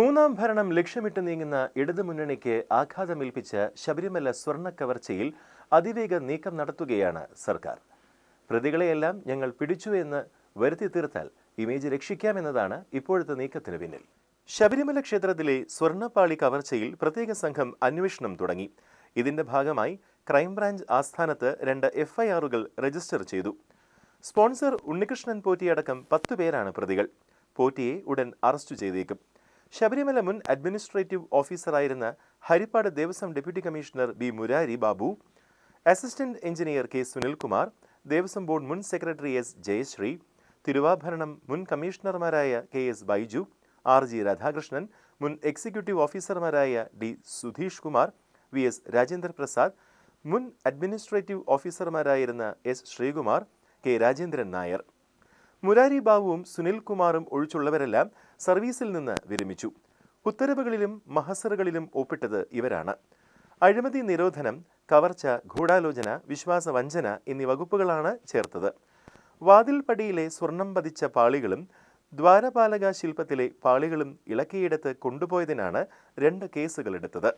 മൂന്നാം ഭരണം ലക്ഷ്യമിട്ട് നീങ്ങുന്ന ഇടതുമുന്നണിക്ക് ആഘാതമേൽപ്പിച്ച ശബരിമല സ്വർണ കവർച്ചയിൽ അതിവേഗ നീക്കം നടത്തുകയാണ് സർക്കാർ. പ്രതികളെയെല്ലാം ഞങ്ങൾ പിടിച്ചു എന്ന് വരുത്തി തീർത്താൽ ഇമേജ് രക്ഷിക്കാമെന്നതാണ് ഇപ്പോഴത്തെ നീക്കത്തിന് പിന്നിൽ. ശബരിമല ക്ഷേത്രത്തിലെ സ്വർണപ്പാളി കവർച്ചയിൽ പ്രത്യേക സംഘം അന്വേഷണം തുടങ്ങി. ഇതിന്റെ ഭാഗമായി ക്രൈംബ്രാഞ്ച് ആസ്ഥാനത്ത് രണ്ട് എഫ്ഐആറുകൾ രജിസ്റ്റർ ചെയ്തു. സ്പോൺസർ ഉണ്ണികൃഷ്ണൻ പോറ്റിയടക്കം പത്തു പേരാണ് പ്രതികൾ. പോറ്റിയെ ഉടൻ അറസ്റ്റ് ചെയ്തേക്കും. ശബരിമല മുൻ administrative ഓഫീസറായിരുന്ന Harippad Devaswom deputy commissioner B Murari Babu assistant engineer K Sunilkumar Devaswom board മുൻ സെക്രട്ടറി എസ് ജയശ്രീ തിരുവാഭരണം മുൻ കമ്മീഷണർമാരായ K S Baiju R G Radhakrishnan മുൻ എക്സിക്യൂട്ടീവ് ഓഫീസർമാരായ D Sudheesh Kumar V S Rajendra Prasad മുൻ administrative ഓഫീസർമാരായിരുന്ന S Sreekumar K Rajendran Nair. Murari ബാബുവും സുനിൽ കുമാറും ഒഴിച്ചുള്ളവരെല്ലാം സർവീസിൽ നിന്ന് വിരമിച്ചു. ഉത്തരവുകളിലും മഹസറുകളിലും ഒപ്പിട്ടത് ഇവരാണ്. അഴിമതി നിരോധനം കവർച്ച ഗൂഢാലോചന വിശ്വാസവഞ്ചന എന്നീ വകുപ്പുകളാണ് ചേർത്തത്. വാതിൽപ്പടിയിലെ സ്വർണം പതിച്ച പാളികളും ദ്വാരപാലക ശില്പത്തിലെ പാളികളും ഇളക്കിയെടുത്ത് കൊണ്ടുപോയതിനാണ് രണ്ട് കേസുകൾ എടുത്തത്